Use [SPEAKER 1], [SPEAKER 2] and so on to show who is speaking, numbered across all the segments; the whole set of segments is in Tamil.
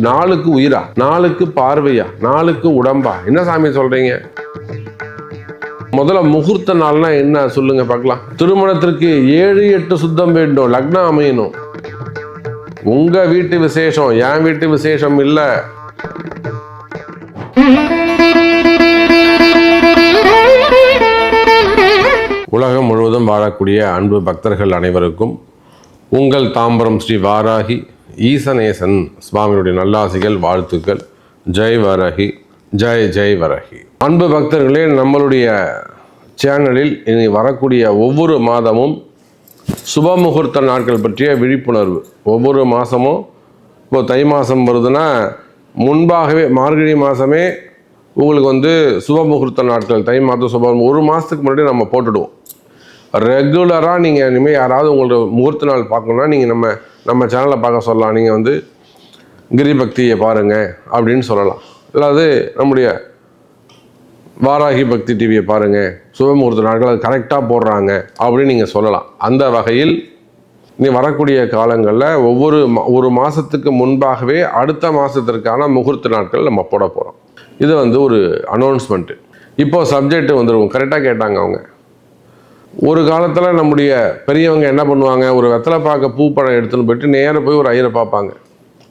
[SPEAKER 1] நாளுக்கு உயிரா? நாளுக்கு பார்வையா? நாளுக்கு உடம்பா? என்ன சாமி சொல்றீங்க? முதல்ல முகூர்த்த நாள்னா என்ன? சொல்லுங்க பார்க்கலாம். திருமணத்திற்கு ஏழு எட்டு சுத்தம் வேண்டும். லக்னம் அமையணும். உங்க வீட்டு விசேஷம் என் வீட்டு விசேஷம் இல்ல. உலகம் முழுவதும் வாழக்கூடிய அன்பு பக்தர்கள் அனைவருக்கும் உங்கள் தாம்பரம் ஸ்ரீ வாராகி ஈசநேசன் சுவாமியுடைய நல்லாசிகள் வாழ்த்துக்கள். ஜெய் வரகி ஜெய் ஜெய் வரகி அன்பு பக்தர்களே நம்மளுடைய சேனலில் இனி வரக்கூடிய ஒவ்வொரு மாதமும் சுப முகூர்த்த நாட்கள் பற்றிய விழிப்புணர்வு. ஒவ்வொரு மாதமும் இப்போ தை மாதம் வருதுன்னா முன்பாகவே மார்கழி மாதமே உங்களுக்கு வந்து சுப முகூர்த்த நாட்கள். தை மாதம் சுப ஒரு மாதத்துக்கு முன்னாடி நம்ம போட்டுடுவோம். ரெகுலராக நீங்கள் இனிமேல் யாராவது உங்களோட முகூர்த்த நாள் பார்க்கணுன்னா நீங்கள் நம்ம நம்ம சேனலை பார்க்க சொல்லலாம். நீங்கள் வந்து கிரி பக்தியை பாருங்கள் அப்படின்னு சொல்லலாம். இல்லாது நம்முடைய வாராகி பக்தி டிவியை பாருங்கள் சுபமுகூர்த்த நாட்கள் அது கரெக்டாக போடுறாங்க அப்படின்னு நீங்கள் சொல்லலாம். அந்த வகையில் நீ வரக்கூடிய காலங்களில் ஒவ்வொரு மா- ஒரு மாதத்துக்கு முன்பாகவே அடுத்த மாதத்திற்கான முகூர்த்த நாட்கள் நம்ம போட போகிறோம் இது வந்து ஒரு அனௌன்ஸ்மெண்ட்டு இப்போ சப்ஜெக்ட் வந்துருவோம். கரெக்டாக கேட்டாங்க அவங்க. ஒரு காலத்தில் நம்முடைய பெரியவங்க என்ன பண்ணுவாங்க? ஒரு வெத்தலை பார்க்க பூ பழம் எடுத்துன்னு போயிட்டு நேராக போய் ஒரு ஐயரை பார்ப்பாங்க.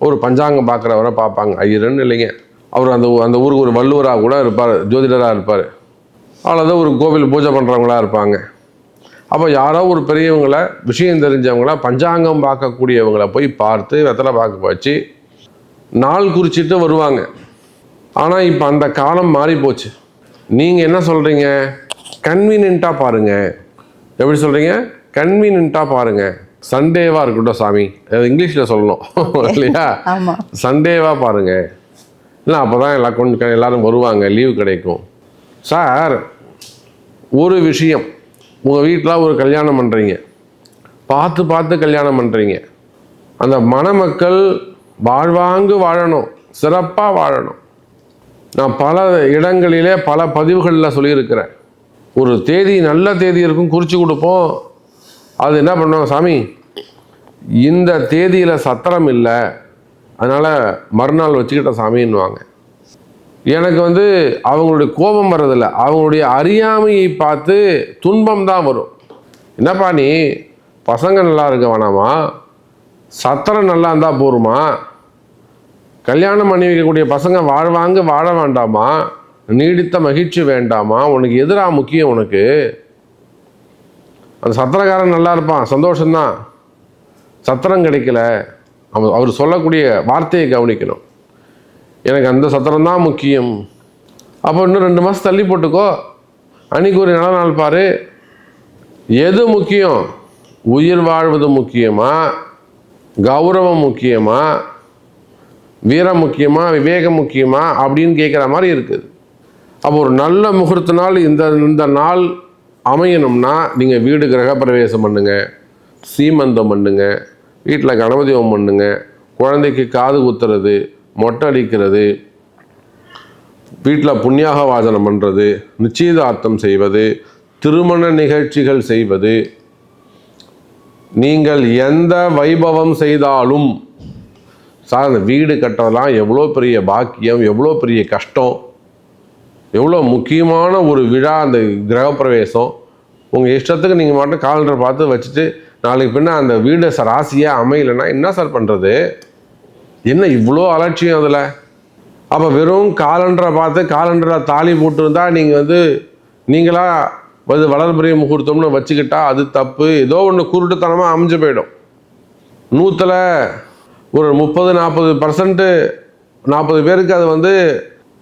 [SPEAKER 1] ஒரு பஞ்சாங்கம் பார்க்குறவரை பார்ப்பாங்க. ஐயருன்னு இல்லைங்க. அவர் அந்த அந்த ஊருக்கு ஒரு வள்ளுவராக கூட இருப்பார் ஜோதிடராக இருப்பார். அல்லது ஒரு கோவில் பூஜை பண்ணுறவங்களா இருப்பாங்க. அப்போ யாரோ ஒரு பெரியவங்கள விஷயம் தெரிஞ்சவங்கள பஞ்சாங்கம் பார்க்கக்கூடியவங்களை போய் பார்த்து வெத்தலை பார்க்க வச்சு நாள் குறிச்சிட்டு வருவாங்க. ஆனால் இப்போ அந்த காலம் மாறி போச்சு நீங்கள் என்ன சொல்கிறீங்க கன்வீனியண்ட்டாக பாருங்கள் எப்படி சொல்கிறீங்க கன்வீனியண்ட்டாக பாருங்கள் சண்டேவாக இருக்கட்டும் சாமி. அது இங்கிலீஷில் சொல்லணும். இல்லையா? சண்டேவாக பாருங்கள் இல்லை அப்போ தான் எல்லாம் கொஞ்சம் எல்லாரும் வருவாங்க. லீவு கிடைக்கும். சார் ஒரு விஷயம். உங்கள் வீட்டில் ஒரு கல்யாணம் பண்ணுறீங்க பார்த்து பார்த்து கல்யாணம் பண்ணுறீங்க அந்த மணமக்கள் வாழ்வாங்கு வாழணும். சிறப்பாக வாழணும். நான் பல இடங்களிலே பல பதிவுகளில் சொல்லியிருக்கிறேன். ஒரு தேதி நல்ல தேதி இருக்கும் குறித்து கொடுப்போம். அது என்ன பண்ணுவாங்க சாமி? இந்த தேதியில் சத்திரம் இல்லை. அதனால் மறுநாள் வச்சுக்கிட்ட சாமின்னுவாங்க. எனக்கு வந்து அவங்களுடைய கோபம் வர்றதில்ல. அவங்களுடைய அறியாமையை பார்த்து துன்பம் தான் வரும். என்னப்பா நீ? பசங்க நல்லா இருக்க வேணாமா? சத்திரம் நல்லா இருந்தால் போருமா? கல்யாணம் பண்ணி வைக்கக்கூடிய பசங்க வாழ்வாங்க வாழ வேண்டாமா? நீடித்த மகிழ்ச்சி வேண்டாமா? உனக்கு எதிராக முக்கியம் உனக்கு? அந்த சத்திரக்காரன் நல்லா இருப்பான் சந்தோஷம்தான். சத்திரம் கிடைக்கல. அவர் சொல்லக்கூடிய வார்த்தையை கவனிக்கணும். எனக்கு அந்த சத்திரம் தான் முக்கியம். அப்போ இன்னும் ரெண்டு மாதம் தள்ளி போட்டுக்கோ. அன்னைக்கு ஒரு நல்ல நாள் பாரு. எது முக்கியம்? உயிர் வாழ்வது முக்கியமா? கௌரவம் முக்கியமா? வீரம் முக்கியமா? விவேகம் முக்கியமா? அப்படின்னு கேட்குற மாதிரி இருக்குது. அப்போ ஒரு நல்ல முகூர்த்த நாள் இந்த இந்த நாள் அமையணும்னா நீங்கள் வீடு கிரகப்பிரவேசம் பண்ணுங்க சீமந்தம் பண்ணுங்க வீட்டில் கணபதி பண்ணுங்கள் பண்ணுங்க குழந்தைக்கு காது குத்துறது மொட்டை அடிக்கிறது வீட்டில் புண்ணியாக வாசனம் பண்ணுறது நிச்சயதார்த்தம் செய்வது திருமண நிகழ்ச்சிகள் செய்வது நீங்கள் எந்த வைபவம் செய்தாலும் சார் அந்த வீடு கட்டுறதெல்லாம் எவ்வளோ பெரிய பாக்கியம் எவ்வளோ பெரிய கஷ்டம் எவ்வளோ முக்கியமான ஒரு விழா அந்த கிரகப்பிரவேசம். உங்கள் இஷ்டத்துக்கு நீங்கள் மட்டும் காலண்டர் பார்த்து வச்சுட்டு நாளைக்கு பின்ன அந்த வீடு ச- ராசியாக அமையலைன்னா என்ன சார் பண்ணுறது என்ன இவ்வளோ அலட்சியம் அதில்? அப்போ வெறும் காலண்டரை பார்த்து காலண்டரில் தாலி போட்டிருந்தா நீங்கள் வந்து நீங்களாக வந்து வளர்பிரிய முகூர்த்தம்னு வச்சுக்கிட்டா அது தப்பு. ஏதோ ஒன்று குருட்டுத்தனமாக அமைஞ்சு போயிடும். நூற்றில் ஒரு முப்பது நாற்பது பர்சன்ட்டு நாற்பது பேருக்கு அது வந்து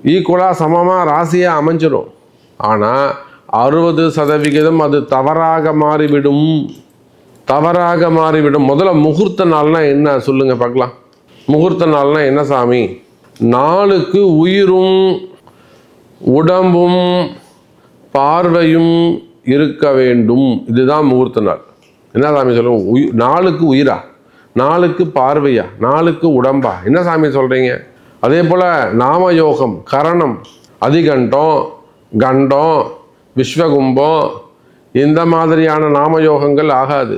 [SPEAKER 1] ஈக்குவலாக சமமாக ராசியாக அமைஞ்சிடும் ஆனால் அறுபது சதவிகிதம் அது தவறாக மாறிவிடும். தவறாக மாறிவிடும். முதல்ல முகூர்த்த நாள்னால் என்ன? சொல்லுங்கள் பார்க்கலாம். முகூர்த்த நாள்னால் என்ன சாமி? நாளுக்கு உயிரும் உடம்பும் பார்வையும் இருக்க வேண்டும். இதுதான் முகூர்த்த நாள். என்ன சாமி சொல்லுங்க உயிர் நாளுக்கு உயிரா? நாளுக்கு பார்வையா? நாளுக்கு உடம்பா? என்ன சாமி சொல்கிறீங்க அதே போல் நாம யோகம் கரணம் அதிகண்டம் கண்டம் விஸ்வகும்பம் இந்த மாதிரியான நாம யோகங்கள் ஆகாது.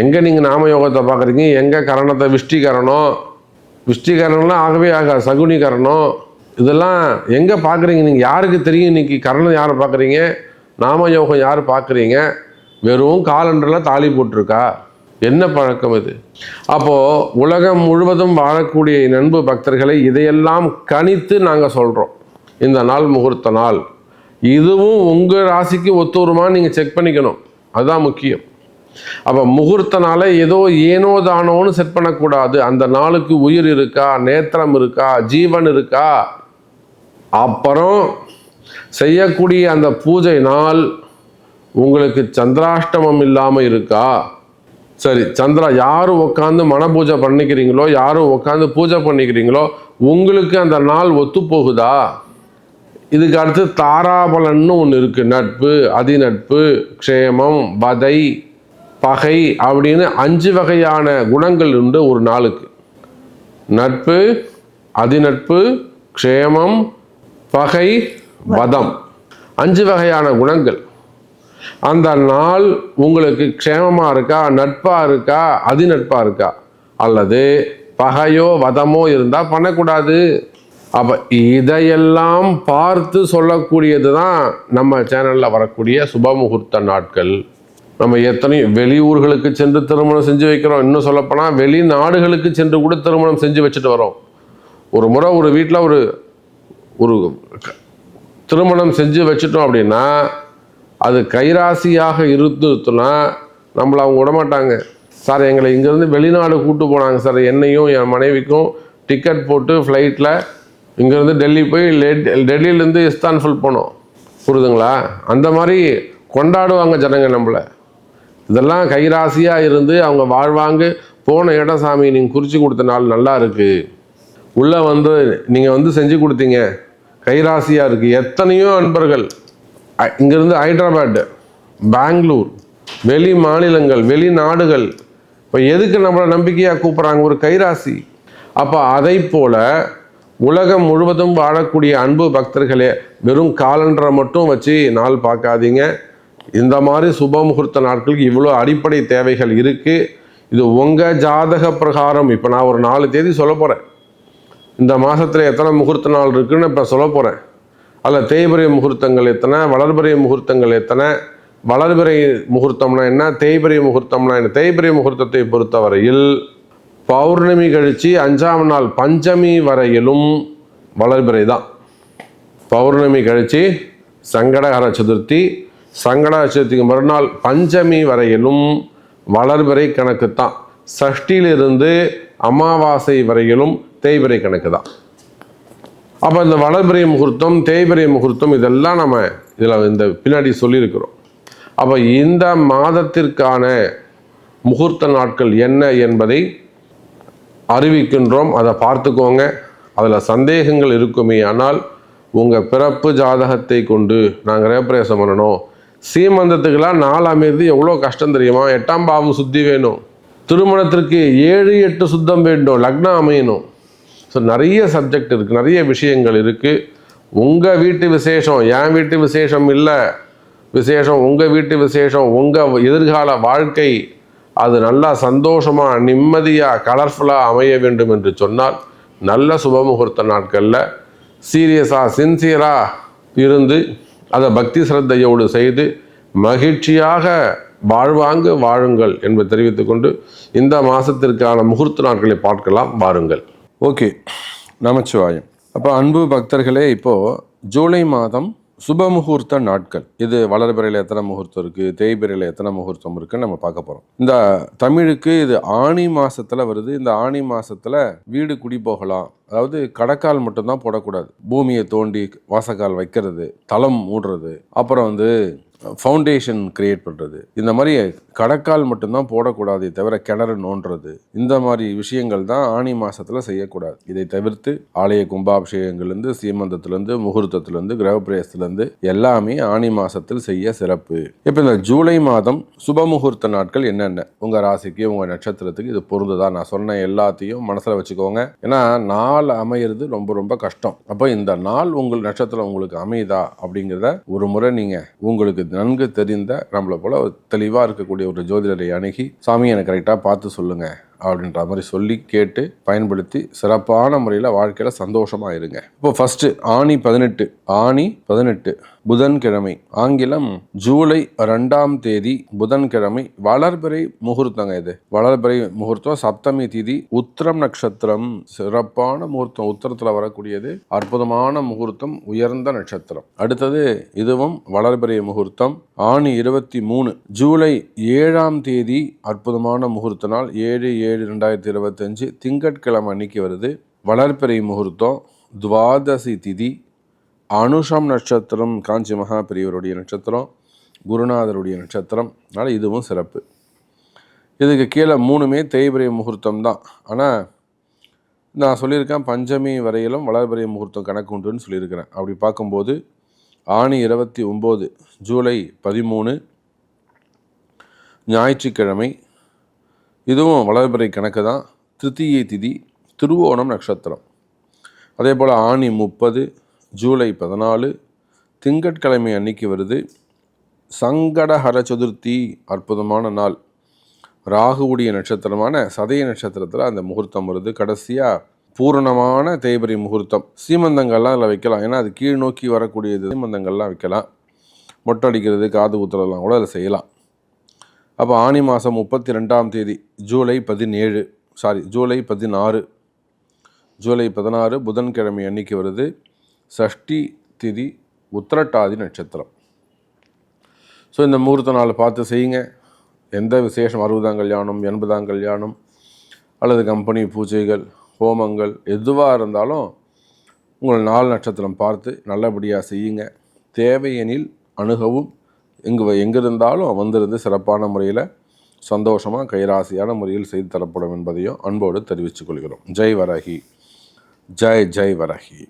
[SPEAKER 1] எங்கே நீங்கள் நாம யோகத்தை பார்க்குறீங்க? எங்கே கரணத்தை விஷ்டிகரணம்? விஷ்டிகரணம்லாம் ஆகவே ஆகாது. சகுனிகரணம். இதெல்லாம் எங்கே பார்க்குறீங்க? நீங்கள் யாருக்கு தெரியும்? இன்னைக்கு கரணம் யாரை பார்க்குறீங்க? நாம யோகம் யார் பார்க்குறீங்க? வெறும் காலண்டரில் தாலி போட்டிருக்கா? என்ன பழக்கம் இது? அப்போது உலகம் முழுவதும் வாழக்கூடிய நண்பு பக்தர்களை இதையெல்லாம் கணித்து நாங்கள் சொல்கிறோம் இந்த நாள் முகூர்த்த நாள். இதுவும் உங்கள் ராசிக்கு ஒத்து நீங்கள் செக் பண்ணிக்கணும். அதுதான் முக்கியம். அப்போ முகூர்த்த நாளை ஏதோ ஏனோ தானோன்னு செட் பண்ணக்கூடாது. அந்த நாளுக்கு உயிர் இருக்கா நேத்திரம் இருக்கா ஜீவன் இருக்கா? அப்புறம் செய்யக்கூடிய அந்த பூஜை நாள் உங்களுக்கு சந்திராஷ்டமம் இல்லாமல் இருக்கா? சரி சந்திரா யாரும் உட்காந்து மன பூஜை பண்ணிக்கிறீங்களோ யாரும் உட்காந்து பூஜை பண்ணிக்கிறீங்களோ உங்களுக்கு அந்த நாள் ஒத்து போகுதா இதுக்கு அடுத்து தாராபலன்னு ஒன்று இருக்குது நட்பு அதிநட்பு க்ஷேமம் வதை பகை அப்படின்னு அஞ்சு வகையான குணங்கள் உண்டு ஒரு நாளுக்கு. நட்பு அதிநட்பு க்ஷேமம் பகை வதம். அஞ்சு வகையான குணங்கள். அந்த நாள் உங்களுக்கு க்ஷேமமாக இருக்கா நட்பாக இருக்கா அதிநட்பாக இருக்கா? அல்லது பகையோ வதமோ இருந்தால் பண்ணக்கூடாது. அப்போ இதையெல்லாம் பார்த்து சொல்லக்கூடியது தான் நம்ம சேனலில் வரக்கூடிய சுபமுகூர்த்த நாட்கள். நம்ம எத்தனையும் வெளியூர்களுக்கு சென்று திருமணம் செஞ்சு வைக்கிறோம். இன்னும் சொல்லப்போனால் வெளிநாடுகளுக்கு சென்று கூட திருமணம் செஞ்சு வச்சுட்டு வரோம். ஒரு முறை ஒரு வீட்டில் ஒரு ஒரு திருமணம் செஞ்சு வச்சுட்டோம் அப்படின்னா அது கைராசியாக இருந்துச்சுன்னா நம்மளை அவங்க விடமாட்டாங்க. சார் எங்களை இங்கேருந்து வெளிநாடு கூட்டு போனாங்க சார். என்னையும் என் மனைவிக்கும் டிக்கெட் போட்டு ஃப்ளைட்டில் இங்கேருந்து டெல்லி போய் லே- டெல்லியிலேருந்து இஸ்தான்ஃபுல் போனோம். புரியுதுங்களா அந்த மாதிரி கொண்டாடுவாங்க ஜனங்க நம்மளை. இதெல்லாம் கைராசியாக இருந்து அவங்க வாழ்வாங்க போன இடம் சாமி நீங்கள் குறித்து கொடுத்த நாள் நல்லா இருக்குது உள்ளே வந்து நீங்கள் வந்து செஞ்சு கொடுத்தீங்க. கைராசியாக இருக்குது எத்தனையோ அன்பர்கள் இங்கேருந்து ஹைதராபாத் பெங்களூர் வெளி மாநிலங்கள் வெளிநாடுகள் இப்போ எதுக்கு நம்மளை நம்பிக்கையாக கூப்பிட்றாங்க? ஒரு கைராசி. அப்போ அதை போல் உலகம் முழுவதும் வாழக்கூடிய அன்பு பக்தர்களே வெறும் காலண்டரை மட்டும் வச்சு நாள் பார்க்காதீங்க. இந்த மாதிரி சுப முகூர்த்த நாட்களுக்கு இவ்வளோ அடிப்படை தேவைகள் இருக்குது இது உங்கள் ஜாதக பிரகாரம். இப்போ நான் ஒரு நாலு தேதி சொல்ல போகிறேன் இந்த மாதத்தில் எத்தனை முகூர்த்த நாள் இருக்குதுன்னு இப்போ சொல்ல போகிறேன் அதில் தேய்பிரை முகூர்த்தங்கள் எத்தனை வளர்பிறை முகூர்த்தங்கள் எத்தனை வளர்பிறை முகூர்த்தம்னா என்ன தேய்பிரை முகூர்த்தம்னா என்ன? தேய்பிரை முகூர்த்தத்தை பொறுத்தவரையில் பௌர்ணமி கழித்து அஞ்சாம் நாள் பஞ்சமி வரையிலும் வளர்பிறை தான். பௌர்ணமி கழித்து சங்கடகர சதுர்த்தி சங்கடகர சதுர்த்திக்கு மறுநாள் பஞ்சமி வரையிலும் வளர்பிறை கணக்கு தான். சஷ்டியிலிருந்து அமாவாசை வரையிலும் தேய்பிறை கணக்கு தான். அப்போ இந்த வளர்பிரிய முகூர்த்தம் தேய்பிரிய முகூர்த்தம் இதெல்லாம் நம்ம இதில் இந்த பின்னாடி சொல்லியிருக்கிறோம். அப்போ இந்த மாதத்திற்கான முகூர்த்த நாட்கள் என்ன என்பதை அறிவிக்கின்றோம். அதை பார்த்துக்கோங்க. அதில் சந்தேகங்கள் இருக்குமே ஆனால் உங்கள் பிறப்பு ஜாதகத்தை கொண்டு நாங்கள் ரேப்ரேசம் பண்ணணும். சீமந்தத்துக்கெல்லாம் நாள் அமைது எவ்வளோ கஷ்டம் தெரியுமா? எட்டாம் பாவம் சுத்தி வேணும். திருமணத்திற்கு ஏழு எட்டு சுத்தம் வேண்டும். லக்னம் அமையணும். ஸோ நிறைய சப்ஜெக்ட் இருக்குது நிறைய விஷயங்கள் இருக்குது உங்கள் வீட்டு விசேஷம் என் வீட்டு விசேஷம் இல்லை. விசேஷம் உங்கள் வீட்டு விசேஷம் உங்கள் எதிர்கால வாழ்க்கை. அது நல்லா சந்தோஷமாக நிம்மதியாக கலர்ஃபுல்லாக அமைய வேண்டும் என்று சொன்னால் நல்ல சுபமுகூர்த்த நாட்களில் சீரியஸாக சின்சியராக இருந்து அதை பக்தி சிரத்தையோடு செய்து மகிழ்ச்சியாக வாழ்வாங்கு வாழுங்கள் என்பதை தெரிவித்துக்கொண்டு இந்த மாதத்திற்கான முகூர்த்த நாட்களை பார்க்கலாம் வாருங்கள். ஓகே நமச்சிவாயம். அப்போ அன்பு பக்தர்களே இப்போது ஜூலை மாதம் சுப முகூர்த்த நாட்கள். இது வளர்பிறையில் எத்தனை முகூர்த்தம் இருக்குது தேய்பிறையில் எத்தனை முகூர்த்தம் இருக்குன்னு நம்ம பார்க்க போகிறோம் இந்த தமிழுக்கு இது ஆணி மாதத்தில் வருது. இந்த ஆணி மாதத்தில் வீடு குடி போகலாம். அதாவது கடக்கால் மட்டும்தான் போடக்கூடாது. பூமியை தோண்டி வாசக்கால் வைக்கிறது தளம் மூடுறது அப்புறம் வந்து ஃபவுண்டேஷன் கிரியேட் பண்ணுறது இந்த மாதிரி கடக்கால் மட்டும்தான் போடக்கூடாதே தவிர கிணறு நோன்றது. இந்த மாதிரி விஷயங்கள் தான் ஆணி மாதத்தில் செய்யக்கூடாது. இதை தவிர்த்து ஆலய கும்பாபிஷேகங்கள்லேருந்து சீமந்தத்துலேருந்து முகூர்த்தத்துலேருந்து கிரகப்பிரயத்துலேருந்து எல்லாமே ஆணி மாதத்தில் செய்ய சிறப்பு. இப்போ இந்த ஜூலை மாதம் சுப முகூர்த்த நாட்கள் என்னென்ன? உங்கள் ராசிக்கு உங்கள் நட்சத்திரத்துக்கு இது பொருந்துதா? நான் சொன்ன எல்லாத்தையும் மனசில் வச்சுக்கோங்க. ஏன்னா நாள் அமையிறது ரொம்ப ரொம்ப கஷ்டம். அப்போ இந்த நாள் உங்கள் நட்சத்திரம் உங்களுக்கு அமையுதா? அப்படிங்கிறத ஒரு முறை நீங்கள் உங்களுக்கு நன்கு தெரிந்த நம்மளை போல் ஒரு தெளிவாக இருக்கக்கூடிய ஒரு ஜோதிடரை அணுகி சாமி எனக்கு கரெக்டாக பார்த்து சொல்லுங்கள் அப்படின்ற மாதிரி சொல்லி கேட்டு பயன்படுத்தி சிறப்பான முறையில் வாழ்க்கையில் சந்தோஷமாக இருங்க. இப்போ ஃபஸ்ட்டு ஆணி பதினெட்டு ஆணி பதினெட்டு. புதன்கிழமை ஆங்கிலம் ஜூலை ரெண்டாம் தேதி புதன்கிழமை வளர்பிறை முகூர்த்தங்க இது. வளர்பிறை முகூர்த்தம் சப்தமி திதி உத்திரம் நட்சத்திரம் சிறப்பான முகூர்த்தம் உத்தரத்தில் வரக்கூடியது அற்புதமான முகூர்த்தம் உயர்ந்த நட்சத்திரம். அடுத்தது இதுவும் வளர்பிறை முகூர்த்தம் ஆணி இருபத்தி மூணு ஜூலை ஏழாம் தேதி அற்புதமான முகூர்த்த நாள் ஏழு ஏழு ரெண்டாயிரத்தி இருபத்தஞ்சு திங்கட்கிழமை அன்னைக்கு வருது. வளர்பிறை முகூர்த்தம் துவாதசி திதி அனுஷம் நட்சத்திரம் காஞ்சி மகா பெரியவருடைய நட்சத்திரம் குருநாதருடைய நட்சத்திரம். அதனால் இதுவும் சிறப்பு. இதுக்கு கீழே மூணுமே தேய்பிரிய முகூர்த்தம் தான். ஆனால் நான் சொல்லியிருக்கேன் பஞ்சமி வரையிலும் வளர்பிரிய முகூர்த்தம் கணக்கு உண்டுன்னு சொல்லியிருக்கிறேன். அப்படி பார்க்கும்போது ஆணி இருபத்தி ஒம்பது ஜூலை பதிமூணு ஞாயிற்றுக்கிழமை இதுவும் வளர்பிறை கணக்கு தான். திருத்தீய திதி திருவோணம் நட்சத்திரம். அதே போல் ஆணி முப்பது ஜூலை பதினாலு திங்கட்கிழமை அன்னைக்கு வருது. சங்கடஹர சதுர்த்தி அற்புதமான நாள். ராகுவுடைய நட்சத்திரமான சதய நட்சத்திரத்தில் அந்த முகூர்த்தம் வருது. கடைசியாக பூரணமான தேய்பரி முகூர்த்தம். சீமந்தங்கள்லாம் அதில் வைக்கலாம். ஏன்னா அது கீழ் நோக்கி வரக்கூடியது. சீமந்தங்கள்லாம் வைக்கலாம். மொட்டை அடிக்கிறது காது ஊத்துறதுலாம் கூட அதில் செய்யலாம். அப்போ ஆனி மாதம் முப்பத்தி ரெண்டாம் தேதி ஜூலை பதினேழு சாரி ஜூலை பதினாறு. ஜூலை பதினாறு புதன்கிழமை அன்னைக்கு வருது. சஷ்டி திதி உத்திரட்டாதி நட்சத்திரம். ஸோ இந்த முகூர்த்த நாள் பார்த்து செய்யுங்க. எந்த விசேஷம்? அறுபதாம் கல்யாணம் எண்பதாம் கல்யாணம் அல்லது கம்பெனி பூஜைகள் ஹோமங்கள் எதுவாக இருந்தாலும் உங்கள் நாள் நட்சத்திரம் பார்த்து நல்லபடியாக செய்யுங்க. தேவையெனில் அணுகவும் எங்கு எங்கே இருந்தாலும் வந்திருந்து சிறப்பான முறையில் சந்தோஷமாக கைராசியான முறையில் செய்து தரப்படும் என்பதையும் அன்போடு தெரிவித்துக் கொள்கிறோம். ஜெய் வரகி. ஜெய் ஜெய் வரகி.